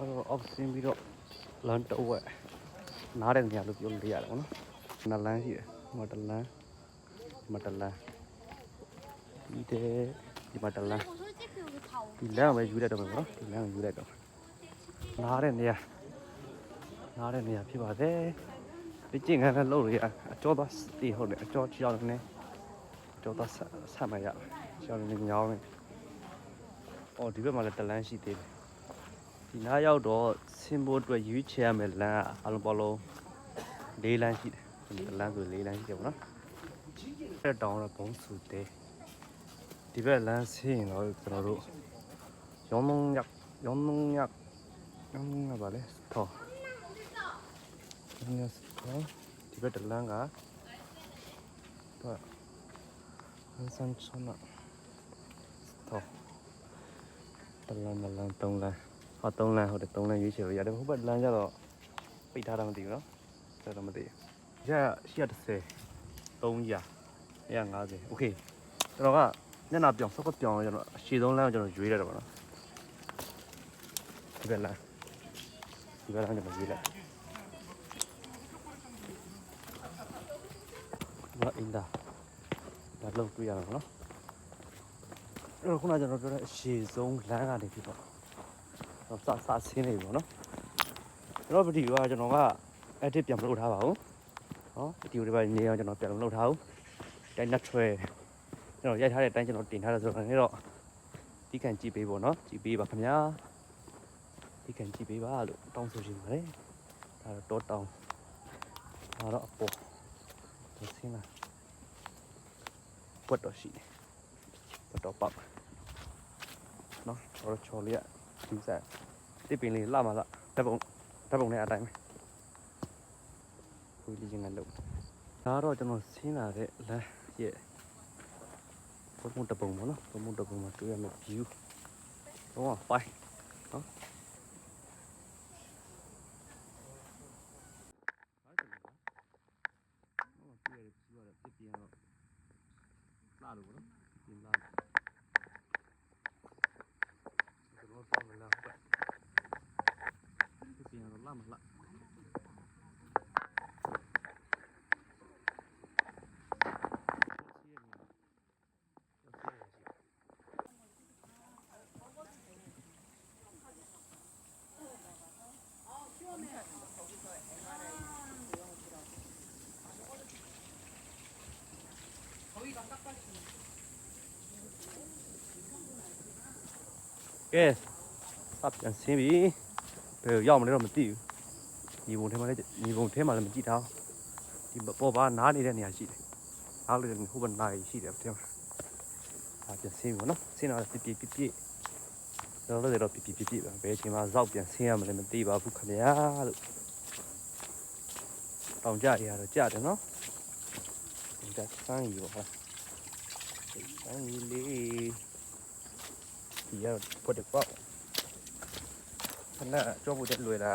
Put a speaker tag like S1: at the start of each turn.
S1: အဲ့တော့ off ဆင်းပြီးတော့ land တော့ဝက်နားတဲ့နေရာလို့ပြောလို့ရတယ်ပေါ့နော်နလန်းရှိတယ်ဟိုတလန်းမတလန်းဒီတဲ့ဒီမတလ
S2: န်း
S1: ဒီလမ်းပဲယူရတော့မယ်နော်ဒီလမ်းယူရတော့နားတဲ့နေရာနားတဲ့နေရာဖြစ်ပါသေးဒီကျင်ကလည်းလို့ရအကျော်သွားတေးဟုတ်တယ်အကျော်ချောင်းနဲ့အကျော်သွားဆက်မရချောင်းနဲ့ညောင်းနဲ့အော်ဒီဘက်မှာလည်းတလန်းရှိသေးတယ် ဒီနားရောက်တော့ဆင်းဖို့အတွက်ရွေးချယ်ရမယ့်လမ်းအလုံးပေါလုံး၄လမ်းရှိတယ်ဒီလမ်းဆို၄လမ်းရှိတယ်ပေါ့နော်အဲ့တောင်တော့ဘုံစုတဲ့ဒီဘက်လမ်းဆင်းရင်တော့ကျွန်တော်တို့ရောင်းနှုံးရရောင်းနှုံးရရောင်းနှုံးရပါလေထော်ဒီနစ်တော့ဒီဘက်တလန်းကတော့ဟန်ဆန်ချွန်တော့တလန်းတလန်းတုံးလန်း ဟုတ်တယ်동란 ရွေးချယ်လို့ရတယ်ဟိုဘက်လမ်းကျတော့ပိတ်ထားတာမသိဘူးเนาะဒါတော့မသိဘူးရ130 300 150โอเคကျွန်တော်ကညနာပြောင်းစောက်ကပြောင်းကျွန်တော်အရှည်ဆုံးလမ်းကိုကျွန်တော်ရွေးလိုက်တော့ပါနော် ဒီဘက်လမ်းဒီဘက်လမ်းကျွန်တော်ရွေးလိုက်ဘာအင်းဒါဒါလောက်တွေ့ရမှာနော်အဲ့တော့ခုနကကျွန်တော်ပြောတဲ့အရှည်ဆုံးလမ်းကနေဖြစ်တော့တော့ စစဆင်းနေပြီပေါ့နော်ကျွန်တော်ဗီဒီယိုကကျွန်တော်က edit ပြန်မလုပ်ထားပါဘူးဟောဗီဒီယိုတွေပါနေအောင်ကျွန်တော်ပြန်မလုပ်ထားဘူးတိုင်း natural ကျွန်တော်ရိုက်ထားတဲ့အတိုင်းကျွန်တော်တင်ထားတယ်ဆိုတော့လည်းတော့ဒီကန်ကြည့်ပေးပေါ့နော်ကြည့်ပေးပါခင်ဗျာဒီကန်ကြည့်ပေးပါလို့တောင်းဆိုချင်ပါတယ်ဒါတော့တောတောင်းဒါတော့အပေါ်ဒီစင်းလာပွတ်တော့ရှိတယ်ပွတ်တော့ပတ်နော်ချောချောလေး ကဒီစားတစ်ပင်လေးလာမလားဓာတ်ပုံဓာတ်ပုံနဲ့အတိုင်းပဲဝီလီချင်းကလို့ဒါတော့ကျွန်တော်ဆင်းလာတဲ့လမ်းရဲ့ဘုံဘုံတပုံပေါ့နော်ဘုံဘုံတပုံမှာတွေ့ရမယ့် view တော့ဖိုင်နော်ဟုတ်တယ်ကွာ။ဟိုပြရတယ်ပြရတယ်ပြပြရတော့လာလို့နော်။ပြင်လာလို့။ကျွန်တော်တော့မလာဘူး။ ပြပြရတော့လာမလားကဲအပြန်ဆင်းပြီ ဘယ်ရောက်မလဲတော့မသိဘူးညီဘုံထဲမှာလည်းညီဘုံထဲမှာလည်းမကြည့်ထားဒီပေါ်ပါနားနေတဲ့နေရာရှိတယ်နားလို့ဟိုဘက်နားရှိတယ်တဲ့အပြန်ဆင်းပြီနော်ဆင်းတော့ပြပြပြပြတော့လည်းတော့ပြပြပြပြပဲဘယ်အချိန်မှာဇောက်ပြန်ဆင်းရမလဲမသိပါဘူးခင်ဗျာလို့တောင်ကြရတော့ကြတယ်နော်တောင်ကြစမ်းရီပေါ့ဟာစမ်းရီလေးဒီရပွတ် တဲ့ပေါ့ခဏကြောဖို့တက်လွယ်လာ